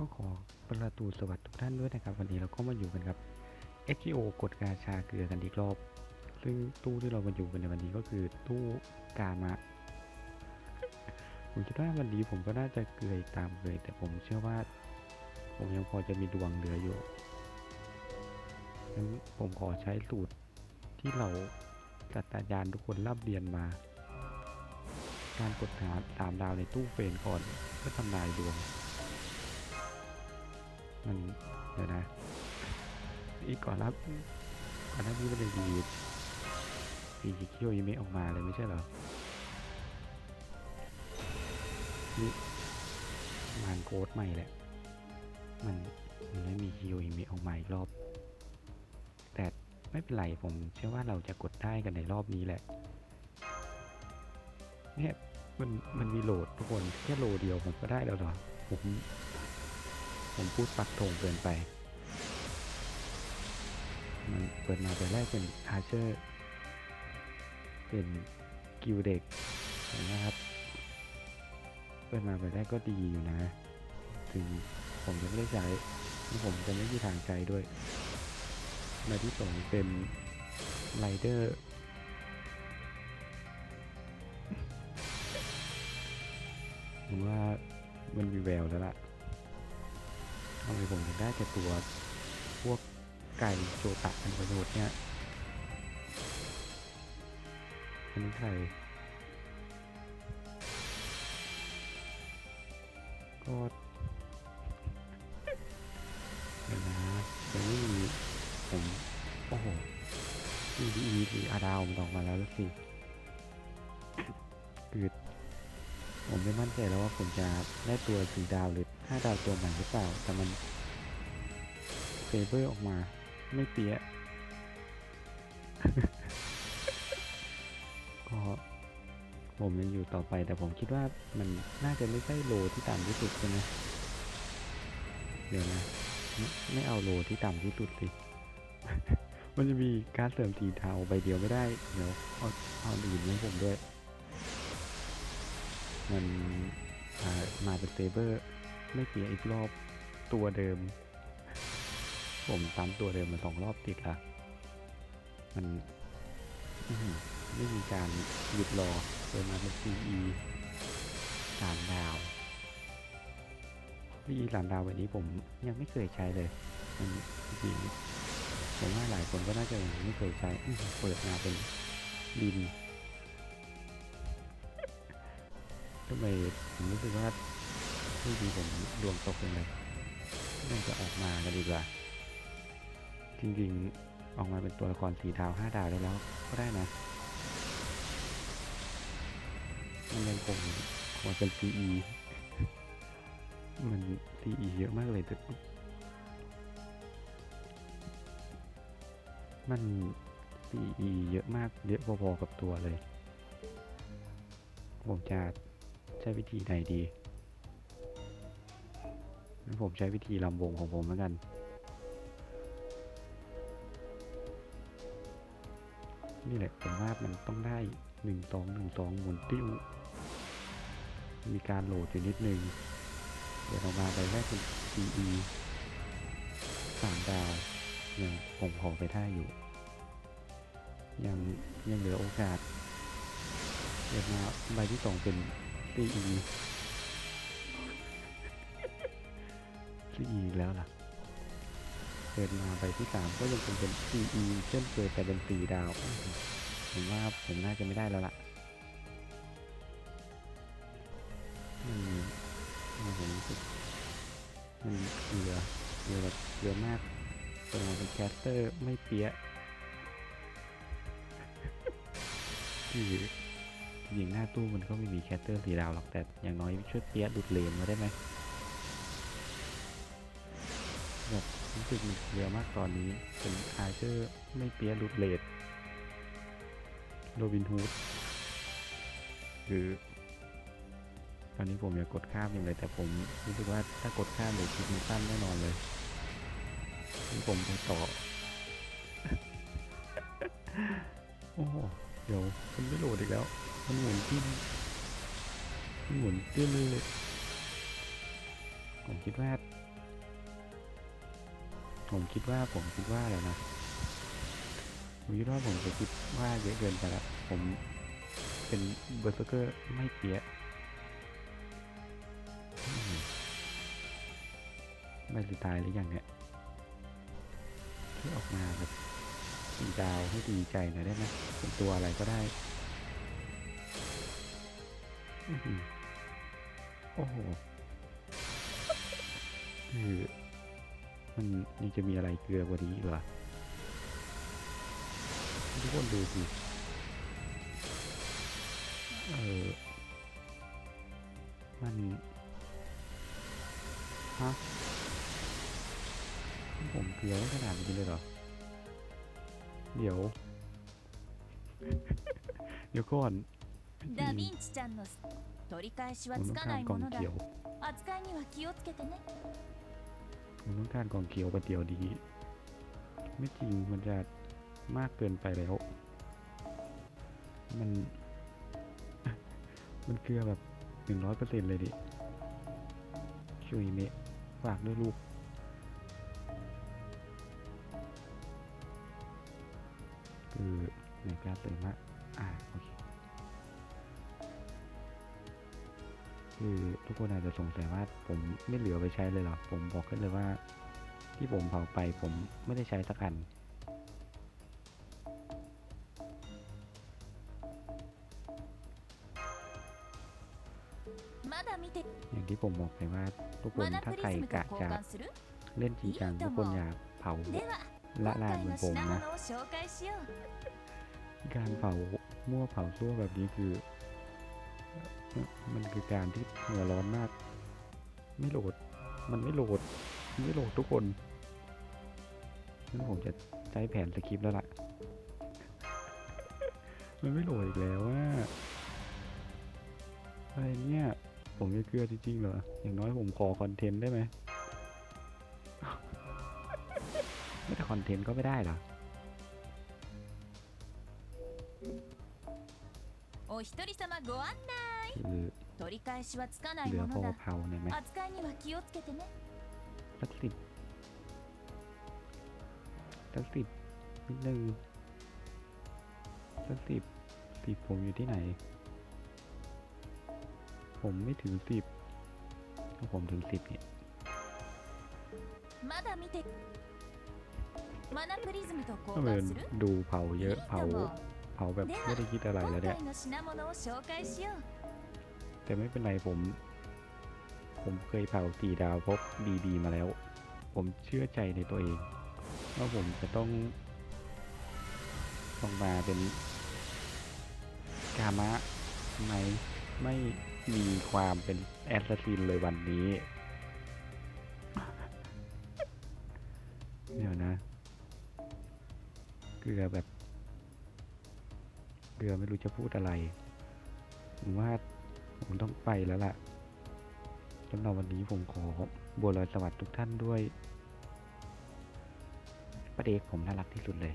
ก็ขอประตูสวัสดีทุกท่านด้วยนะครับ วันนี้เราก็มาอยู่กันครับ SGO กดกาชาเกลือกันอีกรอบ ซึ่งตู้ที่เรามาอยู่กันในวันนี้ก็คือตู้กามะผมคิดว่าวันนี้ผมก็น่าจะเกลือตามเลยแต่ผมเชื่อว่า ผมยังพอจะมีดวงเหลืออยู่งั้นผมขอใช้สูตรที่เราจัดตายานทุกคนรับเรียนมา การกดหาสามดาวในตู้เฟรนก่อนเพื่อทำนายดวง มันเดี๋ยวนะอีกก่อนรับก่อนหน้านี้มันยังดีสีเขียวยังไม่ออกมาเลยไม่ใช่เหรอนี่มานโค้ดใหม่แหละ มันมันไม่มีคิวยังไม่ออกมาอีกรอบ แต่ไม่เป็นไรผมเชื่อว่าเราจะกดได้กันในรอบนี้แหละเนี่ยมันมันมีโหลดทุกคนแค่โหลเดียวผมก็ได้แล้วเหรอผม ผมพูดปักธงเกินไป มันเปิดมาแต่แรกเป็นอาเชอร์ เป็นกิวเด็กเห็นะครับ เปิดมาแต่แรกก็ดีอยู่นะ ถึงผมจะไม่ได้ใช้ผมจะไม่มีทางใช้ด้วย มาที่สองเป็นไรเดอร์ผมว่ามันมีแววแล้วล่ะ ทำไมผมถึงได้แต่ตัว พวกไก่โจตะอันประโยชน์เนี่ยอันนี้ใครก็เดี๋ยวนะยังไม่มีผม โอ้โห EDE หรืออาดาวมันออกมาแล้วสิคือ ผมไม่มั่นใจแล้วว่าผมจะได้ตัวสีดาวหรือห้าดาวตัวใหม่หรือเปล่า แต่มันเฟเบอร์ออกมา ไม่เปี้ยก็ผมยังอยู่ต่อไปแต่ผมคิดว่ามันน่าจะไม่ใช่โลที่ต่ำที่สุดใช่ไหมเดี๋ยวนะไม่เอาโลที่ต่ำที่สุดสิ มันจะมีการเสริมสีเทาใบเดียวไม่ได้ เดี๋ยวเอาเอาอื่นให้ผมด้วย มันมาเป็นเซเบอร์ไม่เสียอีกรอบตัวเดิม ผมซ้ำตัวเดิมมาสองรอบติดละมันไม่มีการหยุดรอเดินมาเป็น CE สามดาว CE สามดาวแบบนี้ผมยังไม่เคยใช้เลยมันจริงผมว่าหลายคนก็น่าจะยังไม่เคยใช้เปิดมาเป็นดิน ทำไมผมรู้สึกว่าที่ดีผมดวงตกยังไงน่าจะออกมากันดีกว่า จริงๆ ออกมาเป็นตัวละครสีดาวห้าดาวได้แล้วก็ได้นะ มันยังคงคงเป็น CE มัน CE เยอะมากเลยแต่มัน CE เยอะมาก เยอะพอๆกับตัวเลย ผมจะ ใช้วิธีไหนดีงั้นผมใช้วิธีลำวงของผมแล้วกัน นี่แหละผมว่ามันต้องได้หนึ่งสองหนึ่งสองหมุนติ้ว มีการโหลดอยู่นิดนึง เดี๋ยวเรามาไปแรกเป็น CE สามดาวยังผมขอไปได้อยู่ ยังยังเหลือโอกาสเดี๋ยวมาใบที่สองเป็น CE CE อีกแล้วล่ะเกิดมาใบที่สามก็ยังคงเป็น CE เช่นเคยแต่เป็นสีดาว ผมว่าผมน่าจะไม่ได้แล้วล่ะมันมันผมรู้สึกมันเกลือเกลือแบบเกลือมากตัวเป็นแคสเตอร์ไม่เปี้ยะ จริงๆหน้าตู้มันก็ไม่มีแคสเตอร์สีดาวหรอกแต่อย่างน้อยช่วยเปียดุดเลนมาได้ไหมแบบรู้สึกมันเยอะมากตอนนี้เป็นอาเชอร์ไม่เปียดุดเลนโรบินฮูดคือตอนนี้ผมอยากกดข้ามอย่างไรแต่ผมรู้สึกว่าถ้ากดข้ามเดี๋ยวคลิปมันสั้นแน่นอนเลยงั้นผมไปต่อ โอ้ ดี๋ยวมันไม่โหลดอีกแล้ว มันหมุนที่มันหมุนตื้นเลยผมคิดว่า ผมคิดว่าผมคิดว่าอะไรนะผมคิดว่าผมจะคิดว่าเยอะเกินไปละผมเป็นเบอร์เซอร์เกอร์ไม่เปี้ยไม่หรือตายหรือยังเนี่ยที่ออกมาแบบ สีดาวให้ดีใจหน่อยได้ไหมเป็นตัวอะไรก็ได้โอ้โหคือมันยังจะมีอะไรเกลือกว่านี้อีกเหรอทุกคนดูสิเออมันฮะผมเกลือขนาดนี้เลยเหรอ เดี๋ยว เดี๋ยวก่อน ダヴィンチちゃんの取り返し ผ は ม つ ต้อง か กา ない รกล่ も อง のだ เขียว 扱いには気をつけてね ผมต้องการกล่องเขียวประเดียวดี ไม่จริงมันจะมากเกินไปแล้ว มัน มันเกลือแบบหนึ่งร้อยเปอร์เซ็นต์เลยดิช่วยเมะฝากด้วยลูก คือเมกาเตมะอ่าโอเคคือทุกคนอาจจะสงสัยว่าผมไม่เหลือไปใช้เลยหรอ ผมบอกกันเลยว่า ที่ผมเผาไปผมไม่ได้ใช้สักอันอย่างที่ผมบอกไปว่าทุกคนถ้าใครกะจะเล่นจริงจังทุกคนอย่าเผา ละลานบนผมนะ การเผามั่วเผาซั่วแบบนี้คือ มันคือการที่เหงื่อร้อนมาก ไม่โหลด มันไม่โหลด ไม่โหลดทุกคนนั่นผมจะใช้แผนสคริปต์แล้วล่ะ มันไม่โหลดอีกแล้วอ่อะไรเนี่ย ผมจะเกลือจริงๆเหรอ อย่างน้อยผมขอคอนเทนต์ได้ไหม ไม่ได้คอนเทนต์ก็ไม่ได้เหรอ お一人様ご案内 คือ 取り返しはつかない เหลือ も พอ のだ เผาเนี่ยไหม 扱いには気をつけてね สักสิบสักสิบนิดนึงสักสิบสิบผมอยู่ที่ไหน ผมไม่ถึงสิบถ้าผมถึงสิบเนี่ย まだ見てマナプリズムと ก็เป็ดูเผาเยอะเผาเผาแบบไม่ได้คิดอะไรแล้วเนี่ยแต่ไม่เป็นไรผม ผมเคยเผาสี่ดาวพบดีๆมาแล้ว ผมเชื่อใจในตัวเองว่าผมจะต้องต้องมาเป็นกามะไหมไม่มีความเป็นแอสซัสซินเลยวันนี้ เดี๋ยวนะ เกลือแบบ เกลือไม่รู้จะพูดอะไรผมว่าผมต้องไปแล้วล่ะสำหรับวันนี้ผมขอบัวลอยสวัสดิ์ทุกท่านด้วย ประเด็กผมน่ารักที่สุดเลย